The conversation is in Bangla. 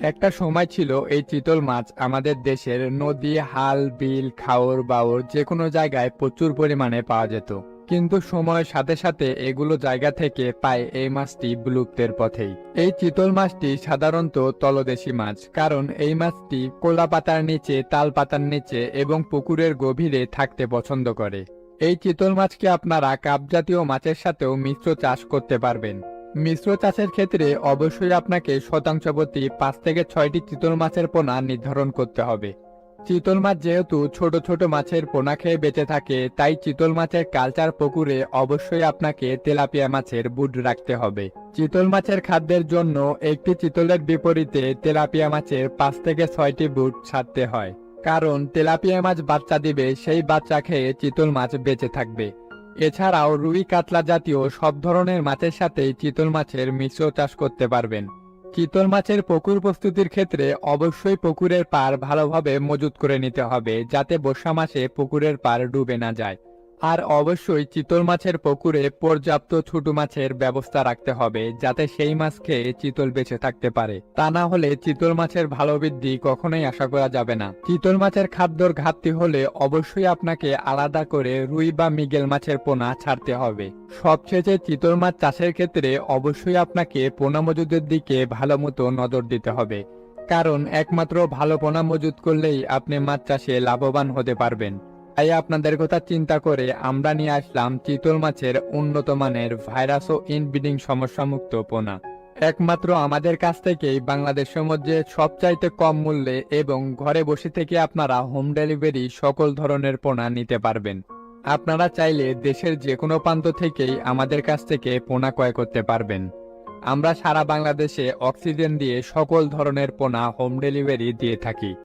একটা সময় ছিল এই চিতল মাছ আমাদের দেশের নদী, হাল, বিল খাওর বাওর যে কোনো জায়গায় প্রচুর পরিমাণে পাওয়া যেত। কিন্তু সময়ের সাথে সাথে এগুলো জায়গা থেকে পায় এই মাছটি বিলুপ্তের পথেই। এই চিতল মাছটি সাধারণত তলদেশি মাছ, কারণ এই মাছটি কোলা পাতার নিচে, তাল পাতার নিচে এবং পুকুরের গভীরে থাকতে পছন্দ করে। এই চিতল মাছকে আপনারা কাপ জাতীয় মাছের সাথেও মিশ্র চাষ করতে পারবেন। মিশ্র চাষের ক্ষেত্রে অবশ্যই আপনাকে শতাংশ প্রতি পাঁচ থেকে ছয়টি চিতল মাছের পোনা নির্ধারণ করতে হবে। চিতল মাছ যেহেতু ছোট ছোট মাছের পোনা খেয়ে বেঁচে থাকে, তাই চিতল মাছের কালচার পুকুরে অবশ্যই আপনাকে তেলাপিয়া মাছের বুট রাখতে হবে। চিতল মাছের খাদ্যের জন্য একটি চিতলের বিপরীতে তেলাপিয়া মাছের পাঁচ থেকে ছয়টি বুট ছাড়তে হয়। কারণ তেলাপিয়া মাছ বাচ্চা দিবে, সেই বাচ্চা খেয়ে চিতল মাছ বেঁচে থাকবে। এছাড়াও রুই কাতলা জাতীয় সব ধরনের মাছের সাথেই চিতল মাছের মিশ্র চাষ করতে পারবেন। চিতল মাছের পুকুর প্রস্তুতির ক্ষেত্রে অবশ্যই পুকুরের পার ভালোভাবে মজুত করে নিতে হবে, যাতে বর্ষা মাসে পুকুরের পার ডুবে না যায়। আর অবশ্যই চিতল মাছের পুকুরে পর্যাপ্ত ছোট মাছের ব্যবস্থা রাখতে হবে, যাতে সেই মাছ খেয়ে চিতল বেঁচে থাকতে পারে। তা না হলে চিতল মাছের ভালো বৃদ্ধি কখনোই আশা করা যাবে না। চিতল মাছের খাদ্যর ঘাটতি হলে অবশ্যই আপনাকে আলাদা করে রুই বা মিগেল মাছের পোনা ছাড়তে হবে। সবশেষে চিতল মাছ চাষের ক্ষেত্রে অবশ্যই আপনাকে পোনা মজুদের দিকে ভালো মতো নজর দিতে হবে। কারণ একমাত্র ভালো পোনা মজুত করলেই আপনি মাছ চাষে লাভবান হতে পারবেন। তাই আপনাদের কথা চিন্তা করে আমরা নিয়ে আসলাম চিতল মাছের উন্নত মানের ভাইরাস ও ইনব্রিডিং সমস্যামুক্ত পোনা। একমাত্র আমাদের কাছ থেকেই বাংলাদেশের মধ্যে সবচাইতে কম মূল্যে এবং ঘরে বসে থেকে আপনারা হোম ডেলিভারি সকল ধরনের পোনা নিতে পারবেন। আপনারা চাইলে দেশের যে কোনো প্রান্ত থেকেই আমাদের কাছ থেকে পোনা ক্রয় করতে পারবেন। আমরা সারা বাংলাদেশে অক্সিজেন দিয়ে সকল ধরনের পোনা হোম ডেলিভারি দিয়ে থাকি।